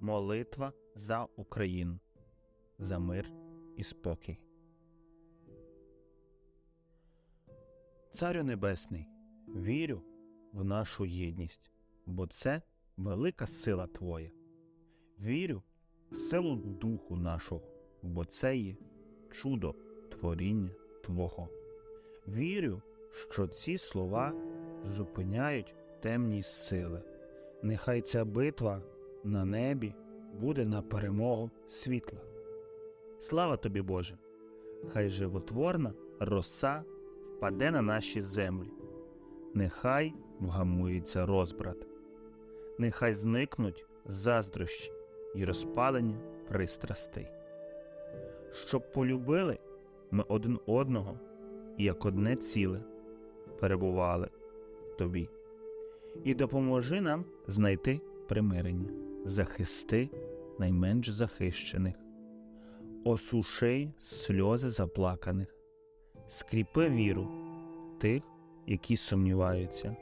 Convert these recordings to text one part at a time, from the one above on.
Молитва за Україну, за мир і спокій. Царю Небесний, вірю в нашу єдність, бо це велика сила Твоя. Вірю в силу Духу нашого, бо це є чудо творіння Твого. Вірю, що ці слова зупиняють темні сили. Нехай ця битва на небі буде на перемогу світла. Слава тобі, Боже! Хай животворна роса впаде на наші землі. Нехай вгамується розбрат, нехай зникнуть заздрощі і розпалення пристрастей. Щоб полюбили ми один одного і як одне ціле перебували в тобі. І допоможи нам знайти примирення, захисти найменш захищених, осуши сльози заплаканих, скріпи віру тих, які сумніваються,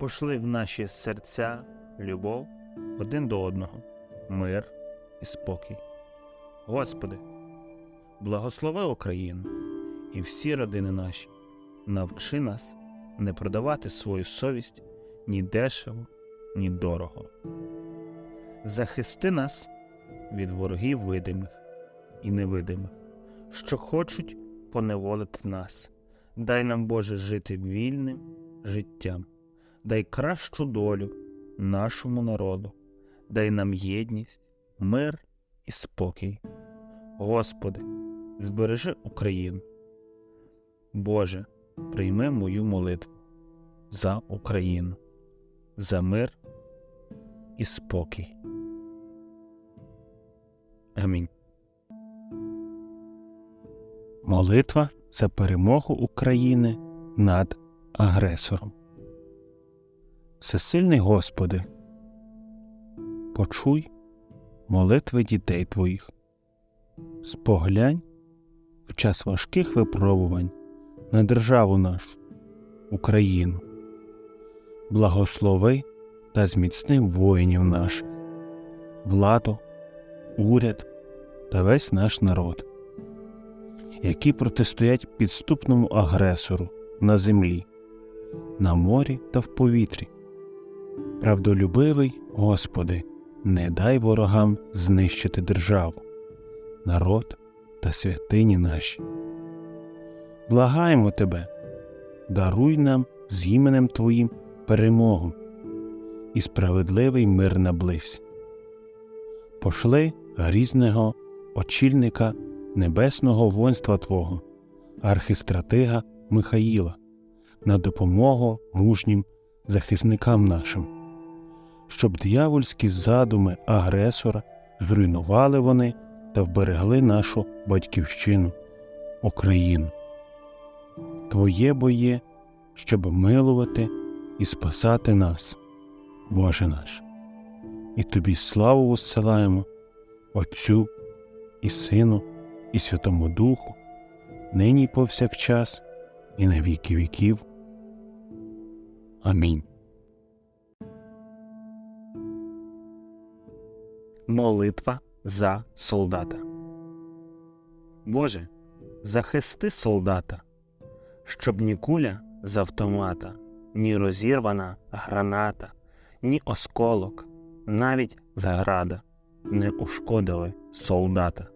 пошли в наші серця любов один до одного, мир і спокій. Господи, благослови Україну і всі родини наші, навчи нас не продавати свою совість ні дешево, ні дорого. Захисти нас від ворогів видимих і невидимих, що хочуть поневолити нас. Дай нам, Боже, жити вільним життям, дай кращу долю нашому народу, дай нам єдність, мир і спокій. Господи, збережи Україну. Боже, прийми мою молитву за Україну, за мир і спокій. Амінь. Молитва за перемогу України над агресором. Всесильний Господи, почуй молитви дітей Твоїх, споглянь в час важких випробувань на державу нашу, Україну, благослови та зміцни воїнів наших, владу, уряд та весь наш народ, які протистоять підступному агресору на землі, на морі та в повітрі. Правдолюбивий, Господи, не дай ворогам знищити державу, народ та святині наші. Благаємо Тебе, даруй нам з іменем Твоїм перемогу і справедливий мир наблизь. Пошли грізного очільника небесного воїнства Твого, архистратига Михаїла, на допомогу мужнім захисникам нашим, щоб диявольські задуми агресора зруйнували вони та вберегли нашу батьківщину, Україну. Твоє боє, щоб милувати і спасати нас, Боже наш, і Тобі славу воссилаємо, Отцю і Сину, і Святому Духу, нині й повсякчас, і на віки віків. Амінь. Молитва за солдата. Боже, захисти солдата, щоб ні куля з автомата, ні розірвана граната, ні осколок, навіть заграда не ушкодили солдата.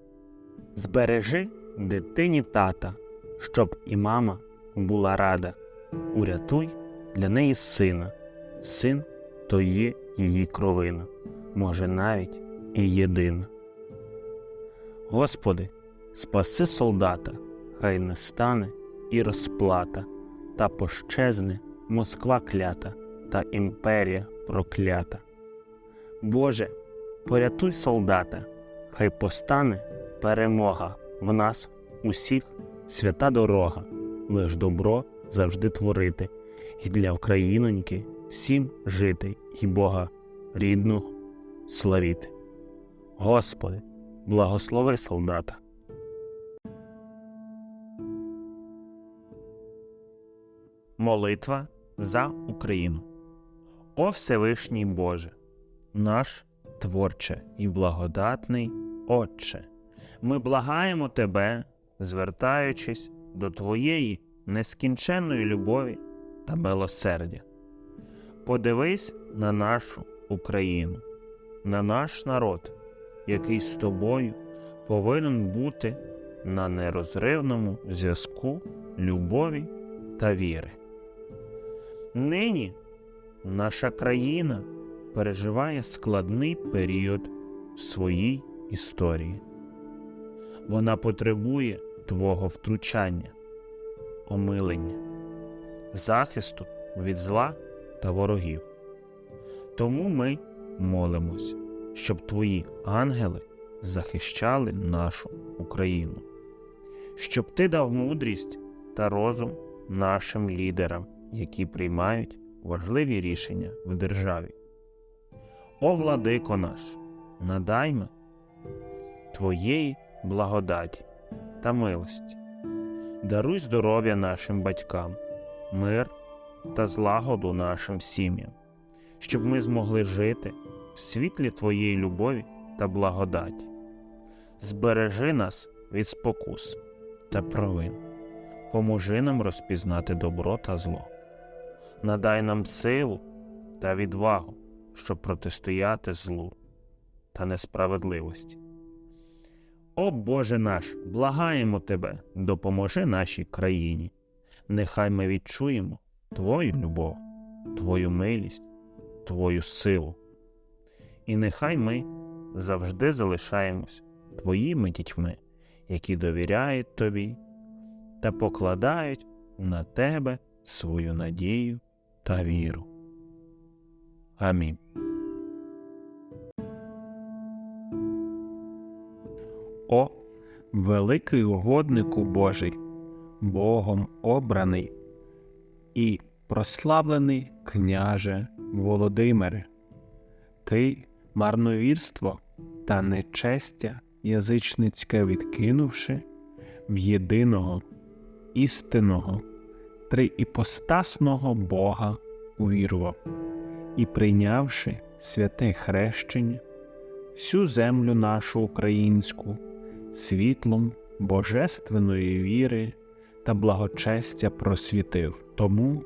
Збережи дитині тата, щоб і мама була рада. Урятуй для неї сина, син то є її кровина, може навіть і єдина. Господи, спаси солдата, хай не стане і розплата, та пощезне Москва клята та імперія проклята. Боже, порятуй солдата, хай постане перемога в нас усіх свята дорога, лиш добро завжди творити, і для Україноньки всім жити, і Бога рідного славіти. Господи, благослови солдата. Молитва за Україну. О Всевишній Боже, наш творче і благодатний Отче. Ми благаємо Тебе, звертаючись до Твоєї нескінченної любові та милосердя. Подивись на нашу Україну, на наш народ, який з тобою повинен бути на нерозривному зв'язку любові та віри. Нині наша країна переживає складний період в своїй історії. Вона потребує Твого втручання, омилення, захисту від зла та ворогів. Тому ми молимось, щоб Твої ангели захищали нашу Україну, щоб Ти дав мудрість та розум нашим лідерам, які приймають важливі рішення в державі. О владико наш, надайме Твоєї благодаті та милості, даруй здоров'я нашим батькам, мир та злагоду нашим сім'ям, щоб ми змогли жити в світлі Твоєї любові та благодаті. Збережи нас від спокус та провин, поможи нам розпізнати добро та зло, надай нам силу та відвагу, щоб протистояти злу та несправедливості. О Боже наш, благаємо Тебе, допоможи нашій країні. Нехай ми відчуємо Твою любов, Твою милість, Твою силу. І нехай ми завжди залишаємось Твоїми дітьми, які довіряють Тобі та покладають на Тебе свою надію та віру. Амінь. О, великий угоднику Божий, Богом обраний і прославлений княже Володимире, ти марновірство та нечестя язичницьке відкинувши в єдиного істинного триіпостасного Бога увірував і прийнявши святе хрещення, всю землю нашу українську світлом божественної віри та благочестя просвітив. Тому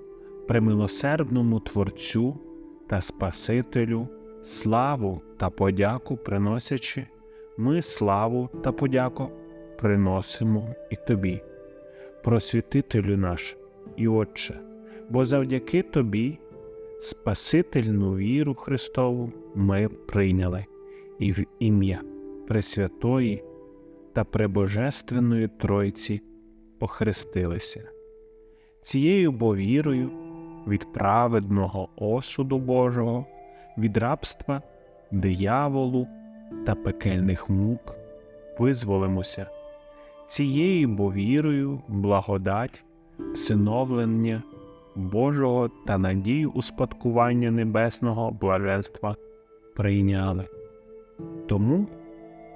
премилосердному Творцю та Спасителю славу та подяку приносячи, ми славу та подяку приносимо і тобі, просвітителю наш і Отче, бо завдяки тобі Спасительну віру Христову ми прийняли і в ім'я Пресвятої та Пребожественної Тройці охрестилися. Цією бо вірою від праведного осуду Божого, від рабства, дияволу та пекельних мук визволимося. Цією бо вірою благодать, всиновлення Божого та надію успадкування небесного блаженства прийняли. Тому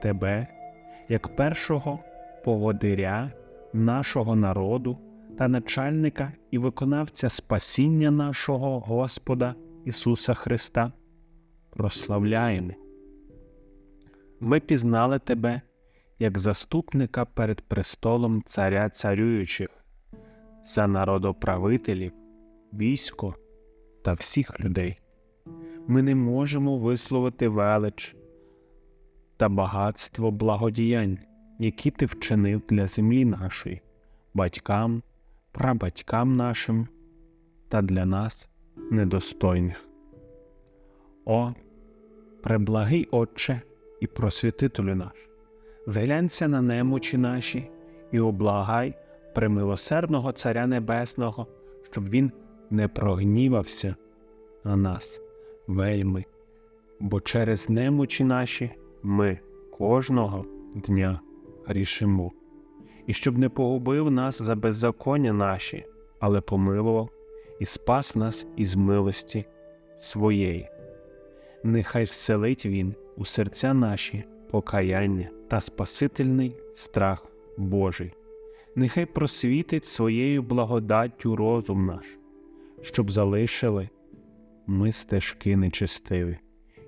тебе, як першого поводиря нашого народу та начальника і виконавця спасіння нашого Господа Ісуса Христа, прославляємо. Ми пізнали тебе як заступника перед престолом Царя царюючих, за народоправителів, військо та всіх людей. Ми не можемо висловити велич та багатство благодіянь, які ти вчинив для землі нашої, батькам, прабатькам нашим та для нас недостойних. О, преблагий Отче і просвітителю наш, зглянься на немочі наші і облагай премилосердного Царя Небесного, щоб Він не прогнівався на нас вельми, бо через немочі наші ми кожного дня грішимо, і щоб не погубив нас за беззаконня наші, але помилував і спас нас із милості своєї. Нехай вселить Він у серця наші покаяння та Спасительний страх Божий, нехай просвітить своєю благодаттю розум наш, щоб залишили ми стежки нечестиві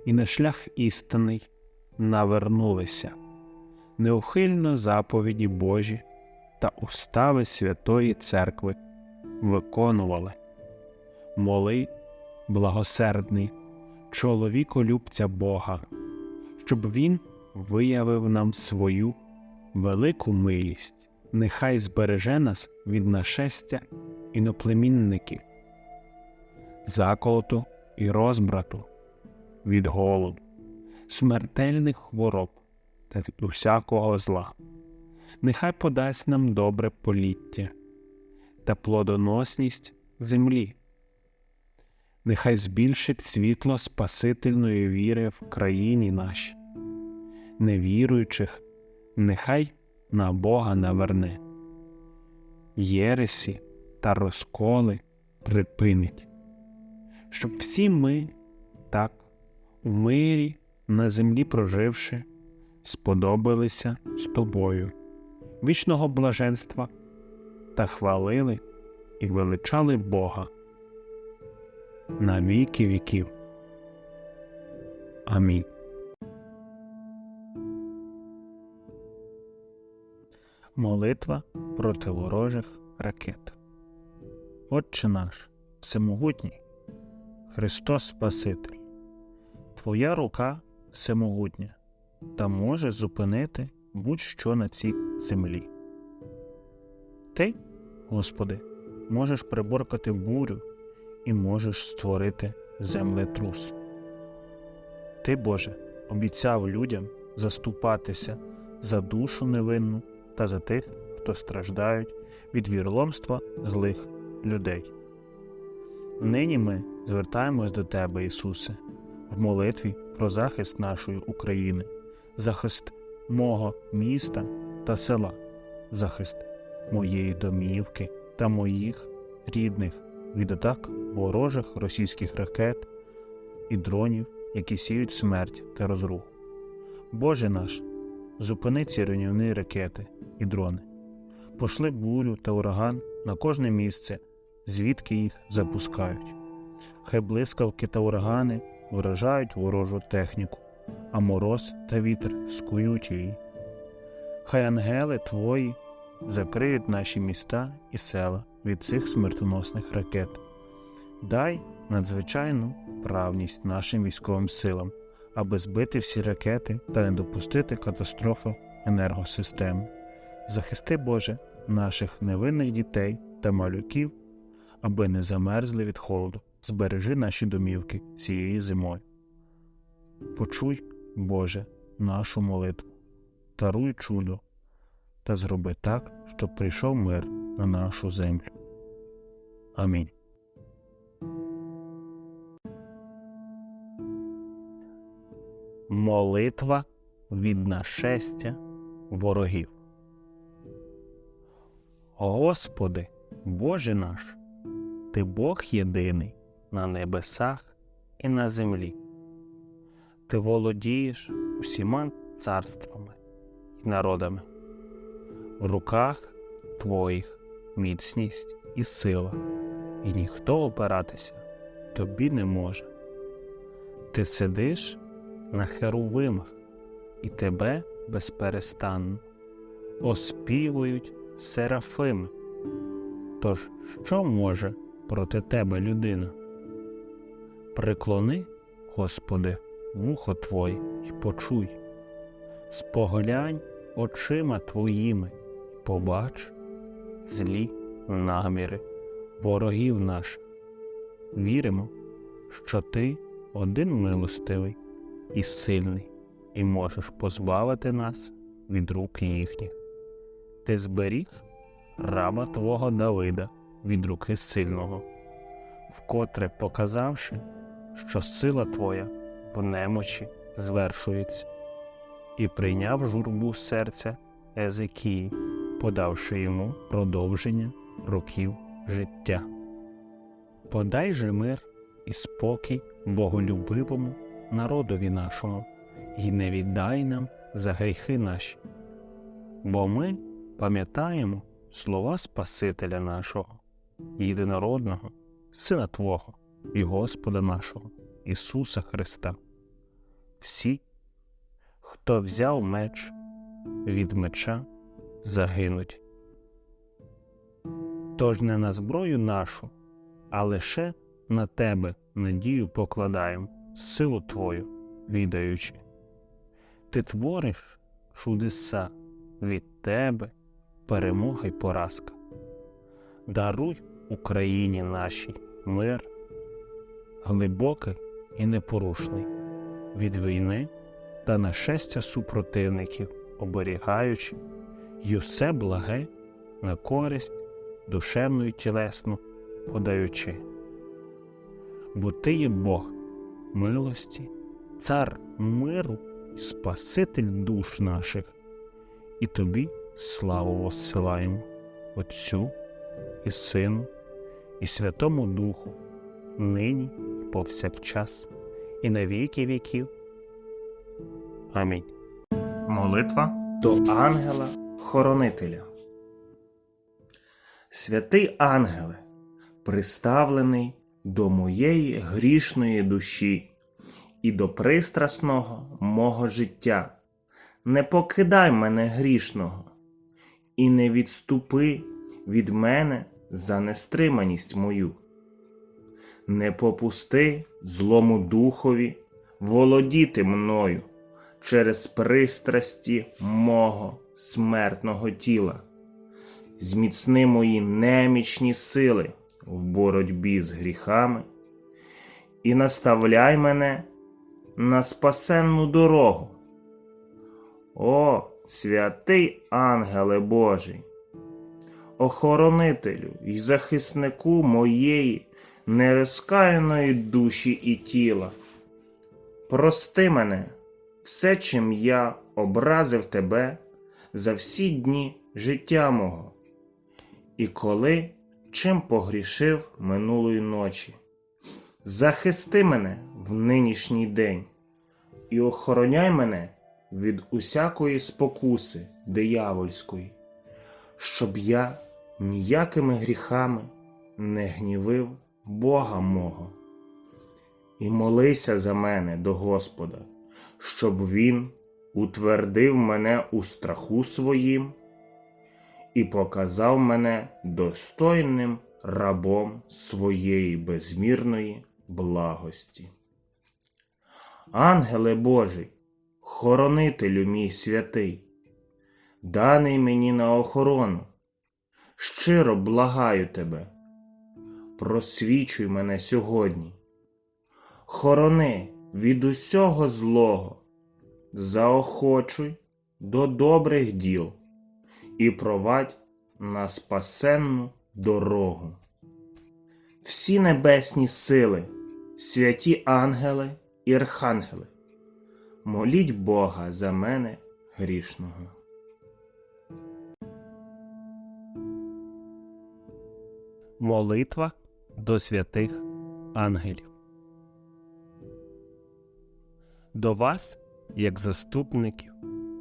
і на шлях істинний навернулися, неухильно заповіді Божі та устави Святої Церкви виконували. Моли, благосердний, чоловіколюбця Бога, щоб Він виявив нам свою велику милість, нехай збереже нас від нашестя іноплемінників, заколоту і розбрату, від голоду, смертельних хвороб та від усякого зла. Нехай подасть нам добре поліття та плодоносність землі. Нехай збільшить світло Спасительної віри в країні нашій, невіруючих, нехай на Бога наверне, єресі та розколи припинить, щоб всі ми так у мирі на землі проживши, сподобалися з тобою, вічного блаженства та хвалили і величали Бога на віки віків. Амінь. Молитва проти ворожих ракет. Отче наш, всемогутній, Христос Спаситель, Твоя рука всемогутня та може зупинити будь-що на цій землі. Ти, Господи, можеш приборкати бурю і можеш створити землетрус. Ти, Боже, обіцяв людям заступатися за душу невинну та за тих, хто страждають від вірломства злих людей. Нині ми звертаємось до Тебе, Ісусе, в молитві про захист нашої України, захист мого міста та села, захист моєї домівки та моїх рідних від атак ворожих російських ракет і дронів, які сіють смерть та розруху. Боже наш, зупини ці руйнівні ракети і дрони, пошли бурю та ураган на кожне місце, звідки їх запускають. Хай блискавки та урагани вражають ворожу техніку, а мороз та вітер скують її. Хай ангели твої закриють наші міста і села від цих смертоносних ракет. Дай надзвичайну вправність нашим військовим силам, аби збити всі ракети та не допустити катастрофи енергосистеми. Захисти, Боже, наших невинних дітей та малюків, аби не замерзли від холоду, збережи наші домівки цієї зимою. Почуй, Боже, нашу молитву, таруй чудо та зроби так, щоб прийшов мир на нашу землю. Амінь. Молитва від нашестя ворогів. Господи, Боже наш, Ти Бог єдиний на небесах і на землі. Ти володієш усіма царствами і народами. В руках Твоїх міцність і сила, і ніхто опиратися тобі не може. Ти сидиш на херувимах, і тебе безперестанно оспівують серафими. Тож що може проти тебе людина? Приклони, Господи, вухо Твоє й почуй, споглянь очима Твоїми й побач злі наміри ворогів наших. Віримо, що Ти один милостивий і сильний, і можеш позбавити нас від рук їхніх. Ти зберіг раба Твого Давида від руки сильного, вкотре показавши, що сила Твоя в немочі звершується, і прийняв журбу серця Езекії, подавши йому продовження років життя. Подай же мир і спокій боголюбивому народові нашому, і не віддай нам за гріхи наші. Бо ми пам'ятаємо слова Спасителя нашого, єдинородного, Сина Твого і Господа нашого, Ісуса Христа, всі, хто взяв меч, від меча загинуть. Тож не на зброю нашу, а лише на тебе надію покладаєм, силу твою відаючи. Ти твориш чудеса від тебе, перемога й поразка. Даруй Україні нашій. Мир, глибокий і непорушний, від війни та нашестя супротивників, оберігаючи й усе благе на користь душевну й тілесну подаючи. Бо ти є Бог милості, цар миру, й Спаситель душ наших, і тобі славу воссилаємо, Отцю і Сину, і Святому Духу, нині і повсякчас, і на віки віків. Амінь. Молитва до ангела хоронителя. Святий ангеле, приставлений до моєї грішної душі і до пристрасного мого життя, не покидай мене грішного, і не відступи від мене за нестриманість мою. Не попусти злому духові володіти мною через пристрасті мого смертного тіла. Зміцни мої немічні сили в боротьбі з гріхами і наставляй мене на спасенну дорогу. О, святий ангеле Божий, охоронителю і захиснику моєї нерозкаяної душі і тіла. Прости мене все, чим я образив тебе за всі дні життя мого, і коли чим погрішив минулої ночі. Захисти мене в нинішній день і охороняй мене від усякої спокуси диявольської, щоб я ніякими гріхами не гнівив Бога мого. І молися за мене до Господа, щоб Він утвердив мене у страху своїм і показав мене достойним рабом своєї безмірної благості. Ангеле Божий, хоронителю мій святий, даний мені на охорону, щиро благаю тебе, просвічуй мене сьогодні, хорони від усього злого, заохочуй до добрих діл і провадь на спасенну дорогу. Всі небесні сили, святі ангели і архангели, моліть Бога за мене грішного. Молитва до святих ангелів. До вас, як заступників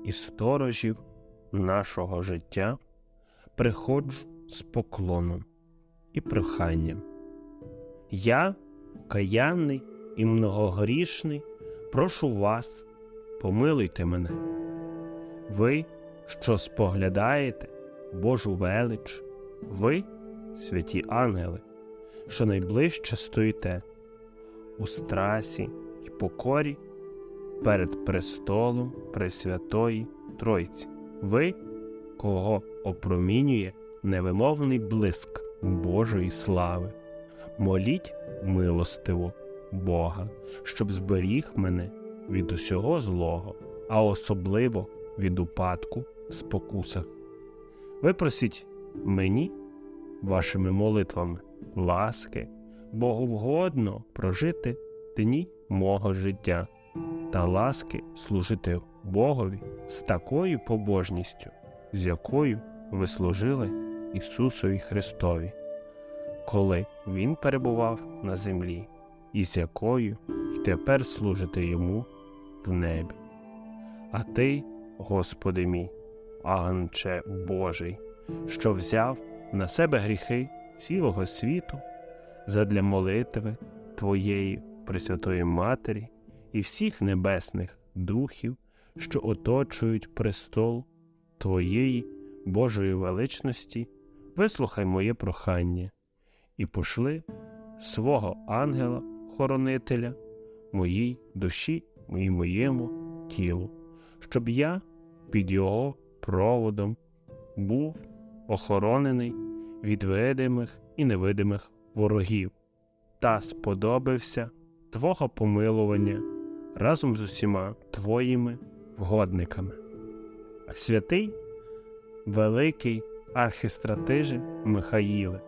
і сторожів нашого життя, приходжу з поклоном і проханням. Я, каянний і многогрішний, прошу вас, помилуйте мене. Ви, що споглядаєте Божу велич, ви, святі ангели, що найближче стоїте у страсі й покорі перед престолом Пресвятої Тройці. Ви, кого опромінює невимовний блиск Божої слави, моліть милостиво Бога, щоб зберіг мене від усього злого, а особливо від упадку в спокусах. Випросіть мені вашими молитвами ласки, боговгодно прожити дні мого життя та ласки служити Богові з такою побожністю, з якою ви служили Ісусові Христові, коли Він перебував на землі, і з якою й тепер служите Йому в небі. А ти, Господи мій, Агнче Божий, що взяв на себе гріхи цілого світу задля молитви Твоєї Пресвятої Матері і всіх небесних духів, що оточують престол Твоєї Божої величності, вислухай моє прохання і пошли свого ангела-хоронителя моїй душі і моєму тілу, щоб я під його проводом був охоронений від видимих і невидимих ворогів, та сподобався Твого помилування разом з усіма Твоїми вгодниками. Святий, великий архистратиже Михаїле,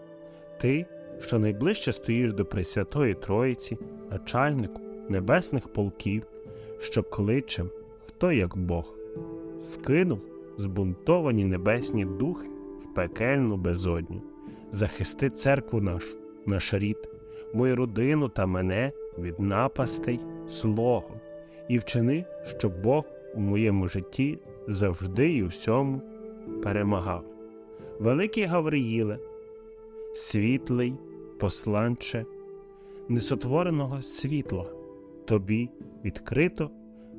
ти, що найближче стоїш до Пресвятої Троїці, начальнику небесних полків, що кличем, хто як Бог, скинув збунтовані небесні духи пекельну безодню, захисти церкву нашу, наш рід, мою родину та мене від напастей слогом, і вчини, щоб Бог у моєму житті завжди і всьому перемагав. Великий Гавриїле, світлий посланче, несотвореного світла, тобі відкрито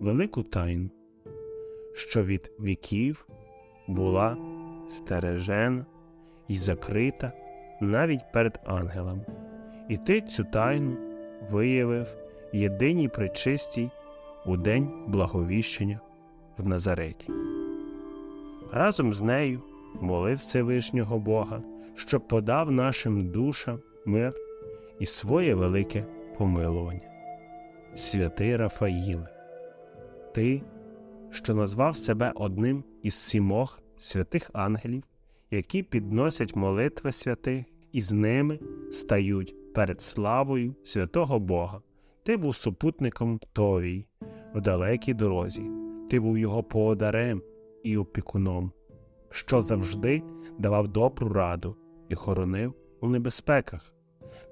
велику тайну, що від віків була стережена і закрита навіть перед ангелами, і ти цю тайну виявив єдиній причистій у день благовіщення в Назареті. Разом з нею молив Всевишнього Бога, щоб подав нашим душам мир і своє велике помилування. Святий Рафаїле, ти, що назвав себе одним із сімох святих ангелів, які підносять молитви святих і з ними стають перед славою святого Бога. Ти був супутником Товій в далекій дорозі, ти був його подарем і опікуном, що завжди давав добру раду і хоронив у небезпеках.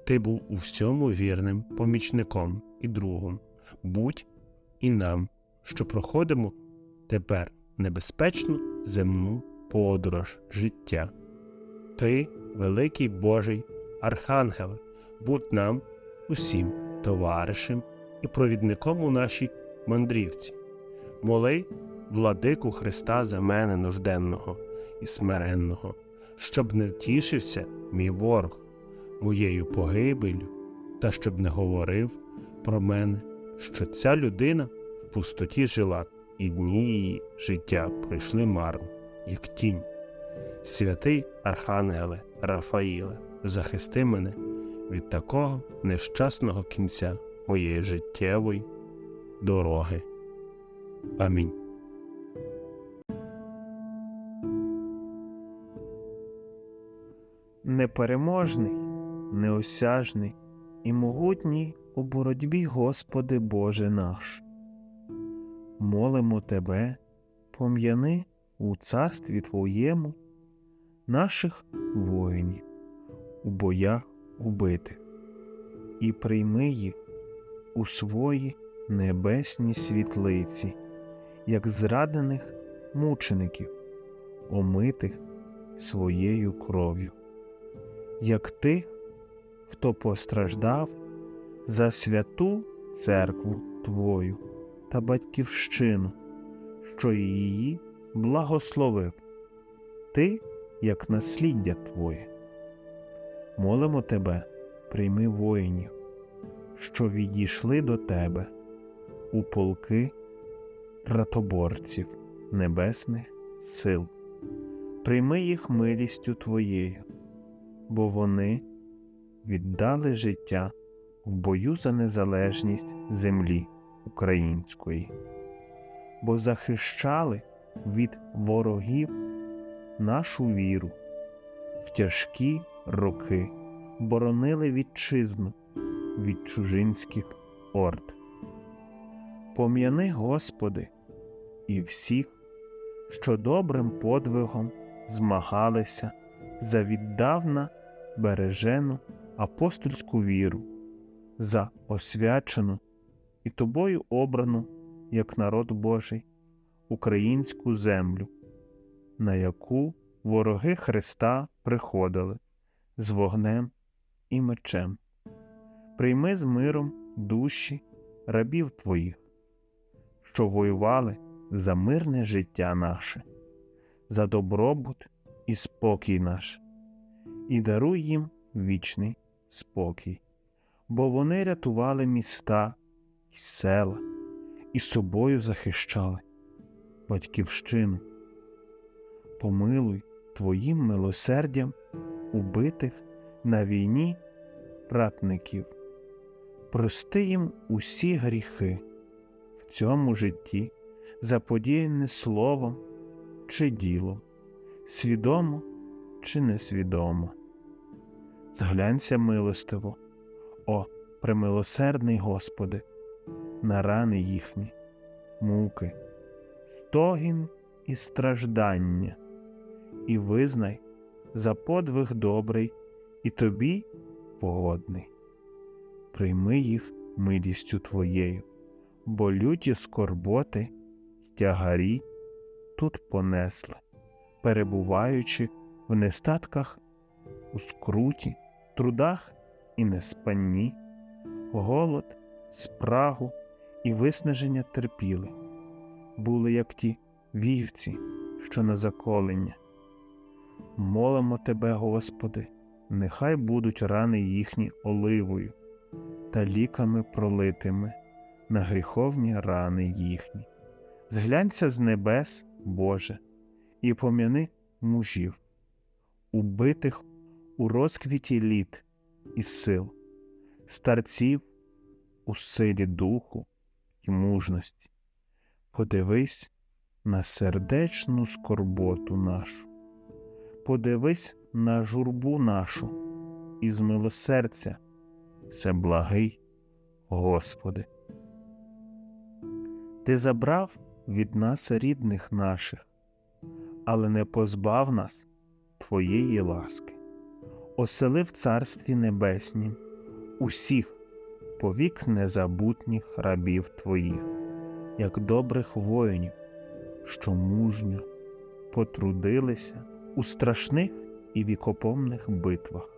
Ти був у всьому вірним помічником і другом. Будь і нам, що проходимо тепер небезпечну земну подорож життя. Ти, великий Божий Архангеле, будь нам усім товаришем і провідником у нашій мандрівці. Моли, владику Христа за мене нужденного і смиренного, щоб не тішився мій ворог моєю погибелю, та щоб не говорив про мене, що ця людина в пустоті жила, і дні її життя пройшли марно, як тінь. Святий Архангеле Рафаїле, захисти мене від такого нещасного кінця моєї життєвої дороги. Амінь. непереможний, неосяжний і могутній у боротьбі, Господи Боже наш. Молимо Тебе, пом'яни у царстві Твоєму наших воїнів, у боях убитих, і прийми їх у свої небесні світлиці, як зрадених мучеників, омитих своєю кров'ю. Як тих, хто постраждав за святу церкву Твою та батьківщину, що її благословив, Ти, як насліддя Твоє. Молимо Тебе, прийми воїнів, що відійшли до Тебе у полки ратоборців небесних сил. Прийми їх милістю Твоєю бо вони віддали життя в бою за незалежність землі української, бо захищали від ворогів нашу віру, в тяжкі роки боронили вітчизну від чужинських орд. Пом'яни, Господи, і всіх, що добрим подвигом змагалися за віддавна бережену апостольську віру, за освячену і тобою обрану, як народ Божий, українську землю, на яку вороги Христа приходили з вогнем і мечем. Прийми з миром душі рабів Твоїх, що воювали за мирне життя наше, за добробут і спокій наш, і даруй їм вічний спокій, бо вони рятували міста і села, і собою захищали батьківщину. Помилуй твоїм милосердям убитих на війні ратників, прости їм усі гріхи в цьому житті, заподіяне словом чи ділом, свідомо чи несвідомо. Зглянься милостиво, о премилосердний Господи, на рани їхні, муки, стогін і страждання, і визнай за подвиг добрий і тобі погодний. Прийми їх милістю Твоєю, бо люті скорботи тягарі тут понесли, перебуваючи в нестатках, у скруті, трудах і неспанні, голод, спрагу і виснаження терпіли, були як ті вівці, що на заколення. Молимо Тебе, Господи, нехай будуть рани їхні оливою та ліками пролитими на гріховні рани їхні. Зглянься з небес, Боже, і пом'яни мужів, убитих у розквіті літ і сил, старців у силі духу і мужності. Подивись на сердечну скорботу нашу, подивись на журбу нашу і з милосердя, все благий, Господи. Ти забрав від нас рідних наших, але не позбав нас Твоєї ласки, оселив Царстві Небеснім усіх повік незабутніх рабів Твоїх, як добрих воїнів, що мужньо потрудилися у страшних і вікопомних битвах.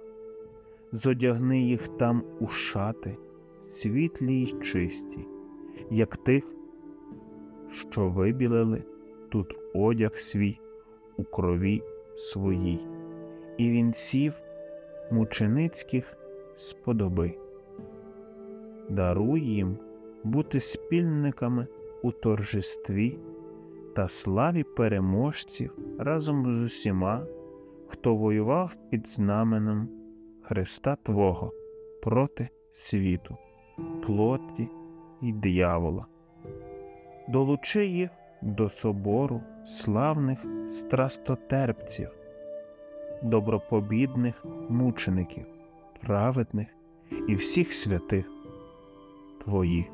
Зодягни їх там у шати, світлі й чисті, як тих, що вибілили тут одяг свій у крові своїй, і вінців мученицьких сподоби. Даруй їм бути спільниками у торжестві та славі переможців разом з усіма, хто воював під знаменем Христа Твого проти світу, плоті і диявола. Долучи їх до собору славних страстотерпців, добропобідних мучеників, праведних і всіх святих Твоїх.